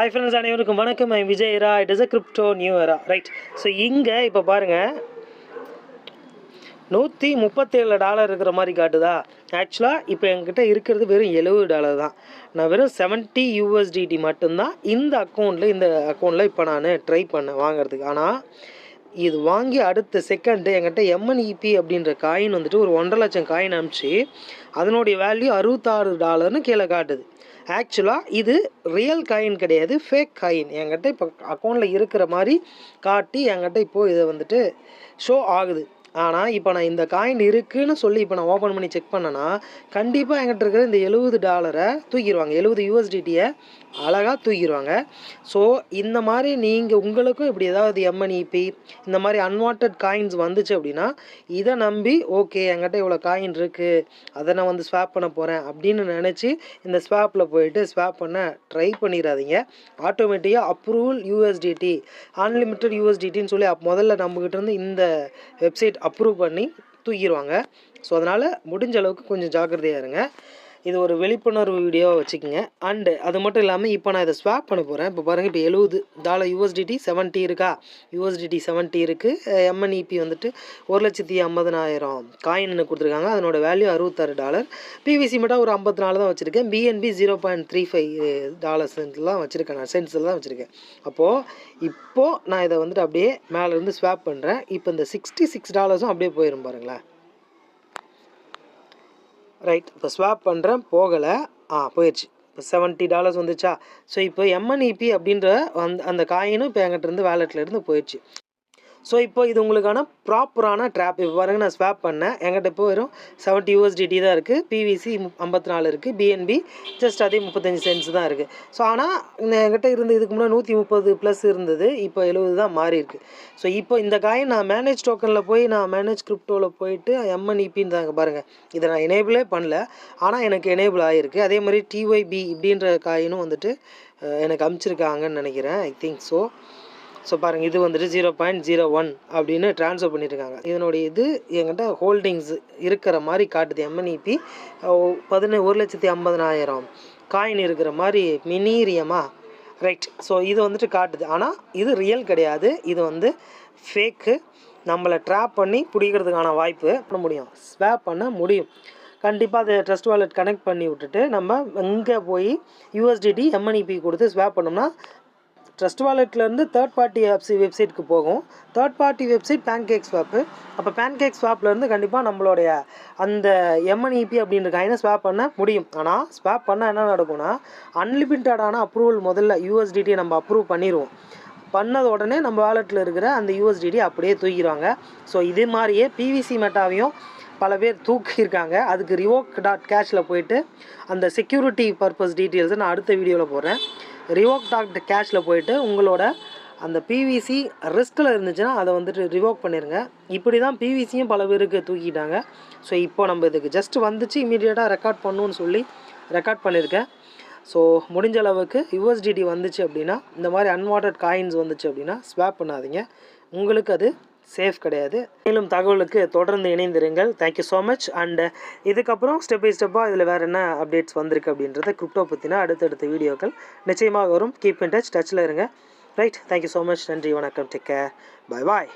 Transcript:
High friends அனைவருக்கும் வணக்கம். I Vijay raw it is a crypto new இயரா ரைட் ஸோ இங்கே இப்போ பாருங்கள் நூற்றி முப்பத்தேழு டாலர் இருக்கிற மாதிரி காட்டுதா? ஆக்சுவலாக இப்போ என்கிட்ட இருக்கிறது வெறும் எழுபது டாலர் தான். நான் வெறும் செவன்ட்டி யூஎஸ்டிடி மட்டும்தான் இந்த அக்கௌண்ட்டில் இந்த அக்கௌண்ட்டில் இப்போ நான் ட்ரை பண்ணேன் வாங்குறதுக்கு. ஆனால் இது வாங்கி அடுத்த செகண்டு என்கிட்ட எம்என்இபி அப்படின்ற காயின் வந்துட்டு ஒரு ஒன்றரை லட்சம் காயின் அனுப்பிச்சு அதனுடைய வேல்யூ அறுபத்தாறு டாலர்னு கீழே காட்டுது. ஆக்சுவலாக இது ரியல் காயின் கிடையாது ஃபேக் காயின் என்கிட்ட இப்போ அக்கௌண்ட்டில் இருக்கிற மாதிரி காட்டி என்கிட்ட இப்போது இதை வந்துட்டு ஷோ ஆகுது. ஆனால் இப்போ நான் இந்த காயின் இருக்குதுன்னு சொல்லி இப்போ நான் ஓப்பன் பண்ணி செக் பண்ணேன்னா கண்டிப்பாக என்கிட்ட இருக்கிற இந்த எழுபது டாலரை தூக்கிடுவாங்க. எழுபது யூஎஸ்டிடியை அழகாக தூக்கிடுவாங்க. ஸோ இந்த மாதிரி நீங்கள் உங்களுக்கும் இப்படி ஏதாவது எம்என்இபி இந்த மாதிரி அன்வான்ட் காயின்ஸ் வந்துச்சு அப்படின்னா இதை நம்பி ஓகே என்கிட்ட இவ்வளோ காயின் இருக்குது அதை நான் வந்து ஸ்வாப் பண்ண போகிறேன் அப்படின்னு நினச்சி இந்த ஸ்வாப்பில் போயிட்டு ஸ்வாப் பண்ண ட்ரை பண்ணிடாதீங்க. ஆட்டோமேட்டிக்காக அப்ரூவல் யூஎஸ்டிடி அன்லிமிட்டட் யூஎஸ்டிடின்னு சொல்லி அப் முதல்ல நம்மக்கிட்ட இருந்து இந்த வெப்சைட் அப்ரூவ் பண்ணி தூக்கிடுவாங்க ஸோ அதனால் முடிஞ்ச அளவுக்கு கொஞ்சம் ஜாக்கிரதையாக இருங்க. இது ஒரு விழிப்புணர்வு வீடியோவாக வச்சுக்கோங்க. அண்டு அது மட்டும் இல்லாமல் இப்போ நான் இதை ஸ்வாப் பண்ண போகிறேன் இப்போ பாருங்கள் இப்போ எழுபது டாலர் யூஎஸ்டிடி செவன்ட்டி இருக்கா? யூஎஸ்டிடி செவன்ட்டி இருக்குது எம்என்இபி வந்துட்டு ஒரு லட்சத்தி ஐம்பதனாயிரம் காயின்னு கொடுத்துருக்காங்க. அதனோட வேல்யூ அறுபத்தாறு டாலர் பிவிசி மட்டும் ஒரு ஐம்பத்தி நாலு தான் வச்சுருக்கேன். BNB zero point three five டாலர்ஸ்லாம் வச்சுருக்கேன் நான். சென்ட்ஸில் தான் வச்சுருக்கேன். அப்போது இப்போது நான் இதை வந்துட்டு அப்படியே மேலேருந்து ஸ்வாப் பண்ணுறேன் இப்போ இந்த சிக்ஸ்டி சிக்ஸ் டாலர்ஸும் அப்படியே போயிடும் பாருங்களேன். ரைட் இப்போ ஸ்வாப் பண்ணுறேன் போகலை. ஆ போயிடுச்சு இப்போ செவன்ட்டி டாலர்ஸ் வந்துச்சா? ஸோ இப்போ எம்என்இபி அப்படின்ற அந்த அந்த காயினும் இப்போ என்கிட்ட இருந்து வேலெட்லேருந்து போயிடுச்சு ஸோ இப்போ இது உங்களுக்கான ப்ராப்பரான ட்ராப் இப்போ பாருங்கள் நான் ஸ்வாப் பண்ணேன். என்கிட்ட இப்போ வெறும் செவன்ட்டி யூஎஸ்டிடி தான் இருக்குது பிவிசி ஐம்பத்தி நாலு இருக்குது பிஎன்பி ஜஸ்ட் அதே முப்பத்தஞ்சு சென்ஸ் தான் இருக்குது ஸோ ஆனால் என்கிட்ட இருந்து இதுக்கு முன்னாடி நூற்றி முப்பது ப்ளஸ் இருந்தது. இப்போ எழுபது தான் மாறி இருக்குது ஸோ இப்போ இந்த காயின் நான் மேனேஜ் டோக்கனில் போய் நான் மேனேஜ் கிரிப்டோவில் போயிட்டு எம்என்இபின்னு தாங்க பாருங்கள் இதை நான் எனேபிளே பண்ணல. ஆனால் எனக்கு எனேபிள் ஆகிருக்கு அதே மாதிரி டிஒய்பி இப்படின்ற காயினும் வந்துட்டு எனக்கு அமுச்சிருக்காங்கன்னு நினைக்கிறேன். ஐ திங்க் ஸோ ஸோ பாருங்கள் இது வந்துட்டு ஜீரோ பாயிண்ட் ஜீரோ ஒன் அப்படின்னு ட்ரான்ஸ்ஃபர் பண்ணியிருக்காங்க இதனுடைய இது என்கிட்ட ஹோல்டிங்ஸ் இருக்கிற மாதிரி காட்டுது. எம்என்இபி பதினே ஒரு லட்சத்தி ஐம்பதனாயிரம் காயின் இருக்கிற மாதிரி மினீரியமா? ரைட் ஸோ இது வந்துட்டு காட்டுது. ஆனால் இது ரியல் கிடையாது. இது வந்து ஃபேக்கு நம்மளை ட்ராப் பண்ணி பிடிக்கிறதுக்கான வாய்ப்பு பண்ண முடியும். ஸ்வாப் பண்ண முடியும். கண்டிப்பாக அதை ட்ரஸ்ட் வாலெட் கனெக்ட் பண்ணி விட்டுட்டு நம்ம இங்கே போய் யூஎஸ்டிடி எம்என்இபி கொடுத்து ஸ்வாப் பண்ணோம்னா ட்ரஸ்ட் வாலெட்லேருந்து தேர்ட் பார்ட்டி ஆப்ஸ் வெப்சைட்டுக்கு போகும். Third party website pancake swap அப்போ பேன்கேக் ஸ்வாப்லேருந்து கண்டிப்பாக நம்மளுடைய அந்த எம்என்இபி அப்படின்ற காயினை ஸ்வாப் பண்ண முடியும். ஆனால் ஸ்வாப் பண்ணால் என்ன நடக்கும்னா அன்லிமிட்டடான அப்ரூவல் முதல்ல யூஎஸ்டிடியை நம்ம அப்ரூவ் பண்ணிடுவோம் பண்ணது உடனே நம்ம வாலெட்டில் இருக்கிற அந்த யூஎஸ்டிடி அப்படியே தூக்கிடுவாங்க. ஸோ இது மாதிரியே பிவிசி மெட்டாவையும் பல பேர் தூக்கியிருக்காங்க. அதுக்கு ரிவோக் டாட் கேஷில் போயிட்டு அந்த செக்யூரிட்டி பர்பஸ் டீட்டெயில்ஸை நான் அடுத்த வீடியோவில் போடுறேன். ரிவோக் டாக்ட் கேஷில் போயிட்டு உங்களோட அந்த பிவிசி ரிஸ்கில் இருந்துச்சுன்னா அதை வந்துட்டு ரிவோக் பண்ணிடுங்க இப்படி தான் பிவிசியும் பல பேருக்கு தூக்கிட்டாங்க. ஸோ இப்போ நம்ம இதுக்கு ஜஸ்ட் வந்துச்சு இமீடியட்டாக ரெக்கார்ட் பண்ணணும்னு சொல்லி ரெக்கார்ட் பண்ணியிருக்கேன் ஸோ முடிஞ்ச அளவுக்கு யூஎஸ்டிடி வந்துச்சு அப்படின்னா இந்த மாதிரி அன்வான்ட் காயின்ஸ் வந்துச்சு அப்படின்னா ஸ்வாப் பண்ணாதீங்க. உங்களுக்கு அது சேஃப் கிடையாது. மேலும் தகவலுக்கு தொடர்ந்து இணைந்திருங்கள். Thank you so much and இதுக்கப்புறம் ஸ்டெப் பை ஸ்டெப்பாக இதில் வேறு என்ன அப்டேட்ஸ் வந்திருக்கு அப்படின்றத கிரிப்டோ பற்றின அடுத்தடுத்த வீடியோக்கள் நிச்சயமாக வரும். கீப் இன் டச் டச்சில் இருங்க. ரைட் தேங்க்யூ ஸோ மச் நன்றி வணக்கம். Take care bye bye